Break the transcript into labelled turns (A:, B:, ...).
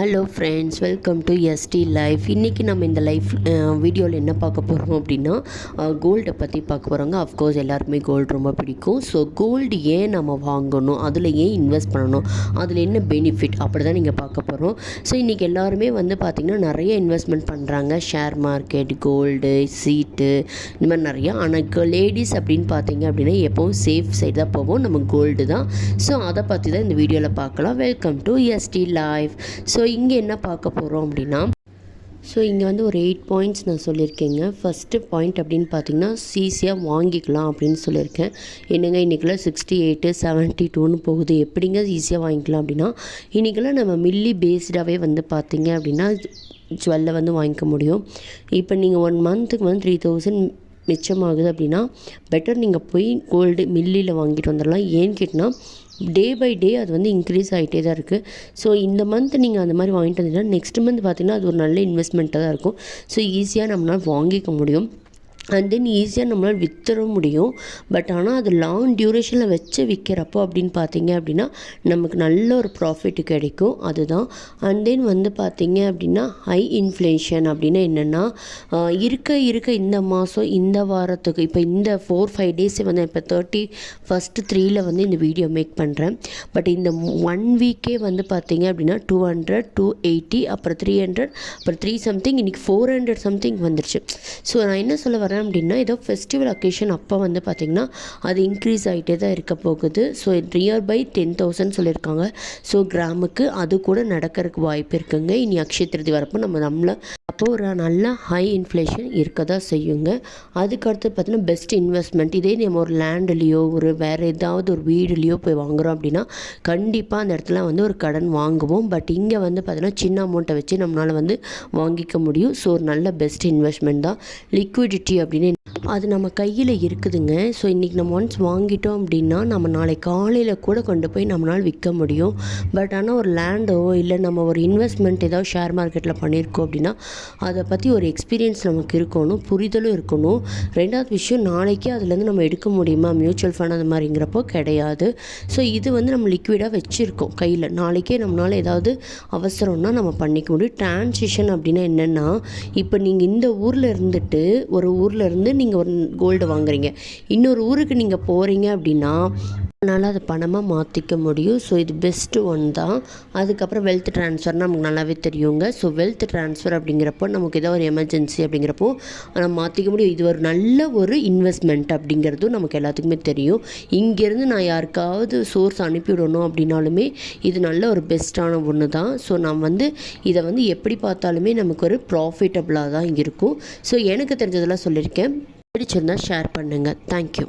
A: Hello friends welcome to SD life இன்றைக்கி நம்ம இந்த லைஃப் வீடியோவில் என்ன பார்க்க போகிறோம் அப்படின்னா கோல்டை பற்றி பார்க்க போகிறோங்க அஃப்கோர்ஸ் எல்லாருக்குமே கோல்டு ரொம்ப பிடிக்கும். ஸோ கோல்டு ஏன் நம்ம வாங்கணும்? அதில் ஏன் இன்வெஸ்ட் பண்ணணும்? அதில் என்ன பெனிஃபிட் அப்படி தான் நீங்கள் பார்க்க போகிறோம் ஸோ இன்றைக்கி எல்லாருமே வந்து பார்த்திங்கன்னா நிறைய இன்வெஸ்ட்மெண்ட் பண்ணுறாங்க ஷேர் மார்க்கெட் கோல்டு சீட்டு இந்த மாதிரி நிறையா. ஆனால் லேடிஸ் அப்படின்னு பார்த்தீங்க அப்படின்னா எப்போவும் சேஃப் சைடு தான் போவோம். நம்ம கோல்டு தான். ஸோ அதை பற்றி தான் இந்த வீடியோவில் பார்க்கலாம். Welcome to SD life so இங்கே என்ன பார்க்க போகிறோம் அப்படின்னா ஸோ இங்கே வந்து ஒரு எயிட் பாயிண்ட்ஸ் நான் சொல்லியிருக்கேங்க. ஃபஸ்ட்டு பாயிண்ட் அப்படின்னு பார்த்தீங்கன்னா ஈஸியாக வாங்கிக்கலாம் அப்படின்னு சொல்லியிருக்கேன். என்னங்க இன்றைக்கெல்லாம் சிக்ஸ்டி எயிட்டு செவன்ட்டி டூன்னு போகுது. எப்படிங்க ஈஸியாக வாங்கிக்கலாம் அப்படின்னா இன்றைக்கெல்லாம் நம்ம மில்லி பேஸ்டாகவே வந்து பார்த்தீங்க அப்படின்னா ஜுவல்லை வந்து வாங்கிக்க முடியும். இப்போ நீங்கள் ஒன் மந்த்துக்கு வந்து த்ரீ தௌசண்ட் மிச்சமாகுது அப்படின்னா பெட்டர் நீங்கள் போய் கோல்டு மில்லியில் வாங்கிட்டு வந்துடலாம். ஏன்னு கேட்டால் டே பை டே அது வந்து இன்க்ரீஸ் ஆகிட்டே தான் இருக்குது ஸோ இந்த மந்த் நீங்கள் அந்த மாதிரி வாங்கிட்டு வந்தீங்கன்னா நெக்ஸ்ட் மந்த் பார்த்திங்கன்னா அது ஒரு நல்ல இன்வெஸ்ட்மெண்ட்டாக தான் இருக்கும். ஸோ ஈஸியாக நம்மளால் வாங்கிக்க முடியும். அண்ட் தென் ஈஸியாக நம்மளால் விற்றுற முடியும். பட் ஆனால் அது லாங் டியூரேஷனில் வச்சு விற்கிறப்போ அப்படின்னு பார்த்தீங்க அப்படின்னா நமக்கு நல்ல ஒரு ப்ராஃபிட் கிடைக்கும். அதுதான். அண்ட் தென் வந்து பார்த்தீங்க அப்படின்னா ஹை இன்ஃப்ளேஷன் அப்படின்னா என்னென்னா இருக்க இருக்க இந்த மாதம் இந்த வாரத்துக்கு இப்போ இந்த ஃபோர் ஃபைவ் டேஸே வந்து இப்போ தேர்ட்டி ஃபஸ்ட்டு த்ரீயில் வந்து இந்த வீடியோ மேக் பண்ணுறேன் பட் இந்த ஒன் வீக்கே வந்து பார்த்தீங்க அப்படின்னா டூ ஹண்ட்ரட் டூ எயிட்டி அப்புறம் த்ரீ ஹண்ட்ரட் அப்புறம் த்ரீ சம்திங் இன்றைக்கி ஃபோர் ஹண்ட்ரட் சம்திங் வந்துருச்சு. ஸோ நான் என்ன சொல்ல வரேன் அப்படின்னா ஏதோ ஃபெஸ்டிவல் அக்கேஷன் அப்போ வந்து பார்த்திங்கன்னா அது இன்க்ரீஸ் ஆகிட்டே தான் இருக்க போகுது. So near by ten thousand சொல்லியிருக்காங்க. ஸோ கிராமுக்கு அது கூட நடக்கிறதுக்கு வாய்ப்பு இருக்குங்க. இனி அக்ஷய திருதி வரப்போ நம்ம நம்மளை அப்போது ஒரு நல்ல ஹை இன்ஃப்ளேஷன் இருக்க தான் செய்யுங்க. அதுக்கடுத்து பார்த்தீங்கன்னா பெஸ்ட் இன்வெஸ்ட்மெண்ட் இதே நம்ம ஒரு லேண்டுலேயோ ஒரு வேறு ஏதாவது ஒரு வீடுலேயோ போய் வாங்குகிறோம் அப்படின்னா கண்டிப்பாக அந்த இடத்துல வந்து ஒரு கடன் வாங்குவோம். பட் இங்கே வந்து பார்த்திங்கன்னா சின்ன அமௌண்ட்டை வச்சு நம்மளால் வந்து வாங்கிக்க முடியும். ஸோ ஒரு நல்ல பெஸ்ட் இன்வெஸ்ட்மெண்ட் தான். லிக்விடிட்டி அப்படின்னு அது நம்ம கையில் இருக்குதுங்க. ஸோ இன்றைக்கி நம்ம ஒன்ஸ் வாங்கிட்டோம் அப்படின்னா நம்ம நாளை காலையில் கூட கொண்டு போய் நம்மளால் விற்க முடியும். பட் ஆனால் ஒரு லேண்டோ இல்லை நம்ம ஒரு இன்வெஸ்ட்மெண்ட் ஏதாவது ஷேர் மார்க்கெட்டில் பண்ணியிருக்கோம் அப்படின்னா அதை பற்றி ஒரு எக்ஸ்பீரியன்ஸ் நமக்கு இருக்கணும் புரிதலும் இருக்கணும். ரெண்டாவது விஷயம் நாளைக்கே அதுலேருந்து நம்ம எடுக்க முடியுமா? மியூச்சுவல் ஃபண்ட் அந்த மாதிரிங்கிறப்போ கிடையாது. ஸோ இது வந்து நம்ம லிக்விடாக வச்சுருக்கோம் கையில். நாளைக்கே நம்மளால் ஏதாவது அவசரம்னா நம்ம பண்ணிக்க முடியும். டிரான்சிஷன் அப்படின்னா என்னென்னா இப்போ நீங்கள் இந்த ஊரில் இருந்துட்டு ஒரு ஊரில் இருந்து நீங்கள் நீங்கள் ஒரு கோல்டு வாங்குறீங்க. இன்னொரு ஊருக்கு நீங்கள் போகிறீங்க அப்படின்னா அதனால் அதை பணமாக மாற்றிக்க முடியும். ஸோ இது பெஸ்ட்டு ஒன் தான். அதுக்கப்புறம் வெல்த் ட்ரான்ஸ்ஃபர் நமக்கு நல்லாவே தெரியுங்க. ஸோ வெல்த் ட்ரான்ஸ்ஃபர் அப்படிங்கிறப்போ நமக்கு ஏதோ ஒரு எமர்ஜென்சி அப்படிங்கிறப்போ நம்ம மாற்றிக்க முடியும். இது ஒரு நல்ல ஒரு இன்வெஸ்ட்மெண்ட் அப்படிங்கிறதும் நமக்கு எல்லாத்துக்குமே தெரியும். இங்கேருந்து நான் யாருக்காவது சோர்ஸ் அனுப்பிவிடணும் அப்படின்னாலுமே இது நல்ல ஒரு பெஸ்ட்டான ஒன்று தான். ஸோ நான் வந்து இதை வந்து எப்படி பார்த்தாலுமே நமக்கு ஒரு ப்ராஃபிட்டபுளாக தான் இருக்கும். ஸோ எனக்கு தெரிஞ்சதெல்லாம் சொல்லியிருக்கேன். பிடிச்சிருந்தால் ஷேர் பண்ணுங்கள் தேங்க்யூ